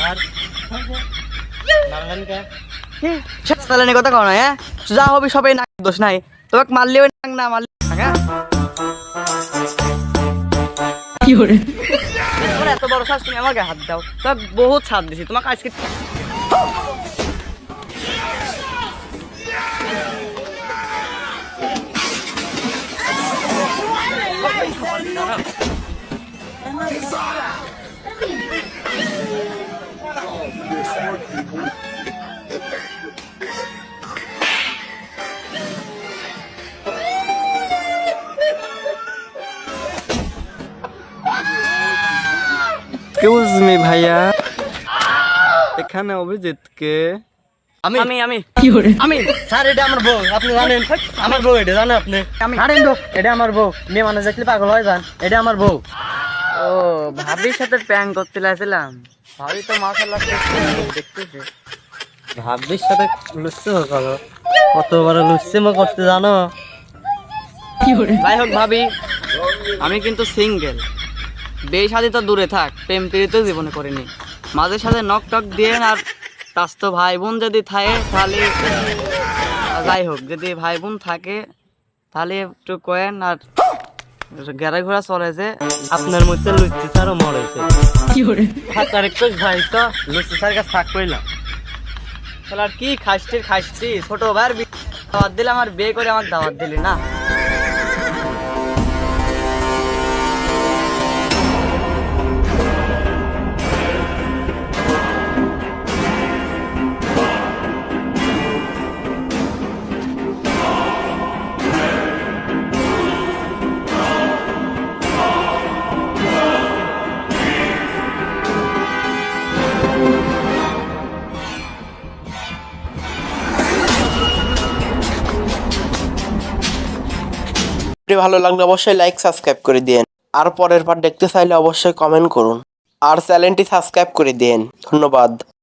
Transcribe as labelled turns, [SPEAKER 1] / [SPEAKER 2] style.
[SPEAKER 1] আর মারলেন কে
[SPEAKER 2] কথা কও না হ্যাঁ? যা হবি সবাই নাক দোষ নাই। তোমাকে মারলেও নাক না মারলে হ্যাঁ? তোমার এত বড় শ্বাস তুমি আমাকে হাত দাও। তোমাকে বহুত ছাড় দিছি তোমাকে আজকে
[SPEAKER 3] এক্সকিউজ মি ভাইয়া? এখানে অভিজিৎকে
[SPEAKER 2] আমি। আমি আমি। আমি।
[SPEAKER 1] স্যার এটা আমার বউ। আপনি জানেন আমার বউ এটা জানেন আপনি?
[SPEAKER 2] আমি।
[SPEAKER 1] আরে তো এটা আমার বউ। মেয়ে মানুষ দেখলে পাগল হয়ে যান এটা আমার বউ।
[SPEAKER 2] ও ভাবির সাথে প্যাং করতে লাগছিলাম ভাবি তো মাসাল্লাহ দেখতেছে।
[SPEAKER 1] ভাবির সাথে লুচ্ছে করো। কত বড় লুচ্ছে মো করতে জানো
[SPEAKER 2] যাই হোক ভাবি আমি কিন্তু সিঙ্গেল বিয়ে শাদি তো দূরে থাক প্রেম প্রীতিও জীবনে করিনি। মাঝে সাথে নক টক দিয়ে আর তাস তো ভাই বোন যদি থাকে তাহলে যাই হোক যদি ভাই বোন থাকে তাহলে একটু কয়েন আর গেরা ঘোড়া চলে যে
[SPEAKER 1] আপনার মধ্যে লুচি স্যারও মরেছে হাতার একটু ভাই তো লুচি স্যার কাছে থাক কইলাম।
[SPEAKER 2] তাহলে আর কি খাসটির খাসটি ছোট বি- দাওয়াত দিলে আমার বিয়ে করে আমার দাওয়াত দিলি না?
[SPEAKER 4] ভালো লাগলে অবশ্যই লাইক সাবস্ক্রাইব করে দিন আর পরের পার্ট দেখতে চাইলে অবশ্যই কমেন্ট করুন। আর চ্যানেলটি সাবস্ক্রাইব করে দিন ধন্যবাদ।